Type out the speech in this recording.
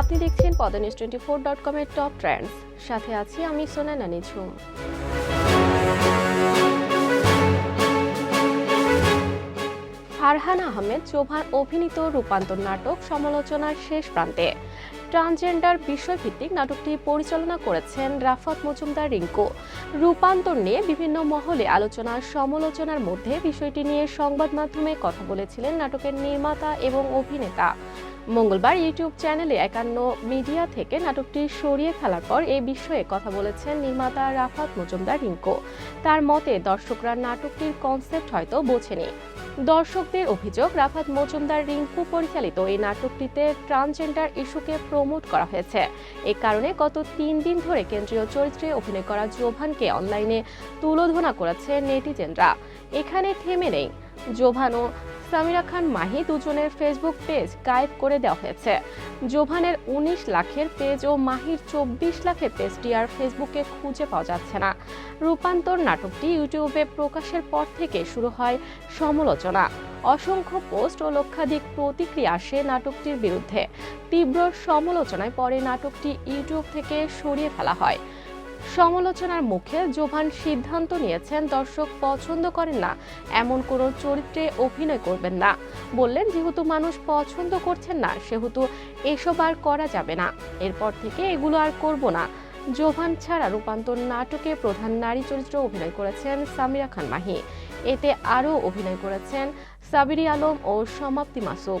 আপনি দেখছেন পদা নিউজ টোয়েন্টি ফোর ডট কমের টপ ট্রেন্ডস সাথে আছি আমি সোনানা নিঝুম ফারহান আহমেদ জোভান অভিনীত রূপান্তর নাটক সমালোচনার শেষ প্রান্তে। ট্রান্সজেন্ডার বিষয়ভিত্তিক নাটকটি পরিচালনা করেছেন রাফাত মজুমদার রিঙ্কু। রূপান্তর নিয়ে বিভিন্ন মহলে আলোচনা, সমালোচনার মধ্যে বিষয়টি নিয়ে সংবাদ মাধ্যমে কথা বলেছিলেন নাটকের নির্মাতা এবং অভিনেতা। মঙ্গলবার ইউটিউব চ্যানেলে একান্ন মিডিয়া থেকে নাটকটি সরিয়ে ফেলার পর এ বিষয়ে কথা বলেছেন নির্মাতা রাফাত মজুমদার রিঙ্কু। তার মতে দর্শকরা নাটকটির কনসেপ্ট হয়তো বোঝেনি। দর্শকদের অভিযোগ, রাফাত মজুমদার রিঙ্কু পরিচালিত এই নাটকটিতে ট্রান্সজেন্ডার ইস্যুকে প্রমোট করা হয়েছে। এ কারণে গত তিন দিন ধরে কেন্দ্রীয় চরিত্রে অভিনয় করা জোভানকে অনলাইনে তুলোধনা করেছে নেটিজেনরা। এখানে থেমে নেই। জোভান ও সামিরা খান মাহি দুজনের ফেসবুক পেজ গায়েব করে দেওয়া হয়েছে। জোভানের উনিশ লাখের পেজ ও মাহির চব্বিশ লাখের পেজটি আর ফেসবুকে খুঁজে পাওয়া যাচ্ছে না। রূপান্তর নাটকটি ইউটিউবে প্রকাশের পর থেকে শুরু হয় সমালোচনা। অসংখ্য পোস্ট ও লক্ষাধিক প্রতিক্রিয়া আসে নাটকটির বিরুদ্ধে। তীব্র সমালোচনায় পরে নাটকটি ইউটিউব থেকে সরিয়ে ফেলা হয়। সমালোচনার মুখে জোভান সিদ্ধান্ত নিয়েছেন, দর্শক পছন্দ করেন না। এমন কোনো চরিত্রে অভিনয় করবেন না। বললেন, যেহেতু মানুষ পছন্দ করছেন না, সেহেতু এসব আর করা যাবে না। এরপর থেকে এগুলো আর করব না। জোভান ছাড়া রূপান্তর নাটকে প্রধান নারী চরিত্রে অভিনয় করেছেন সামিরা খান মাহি। এতে আরও অভিনয় করেছেন সাবিরি আলম ও সমাপ্তি মাসুক।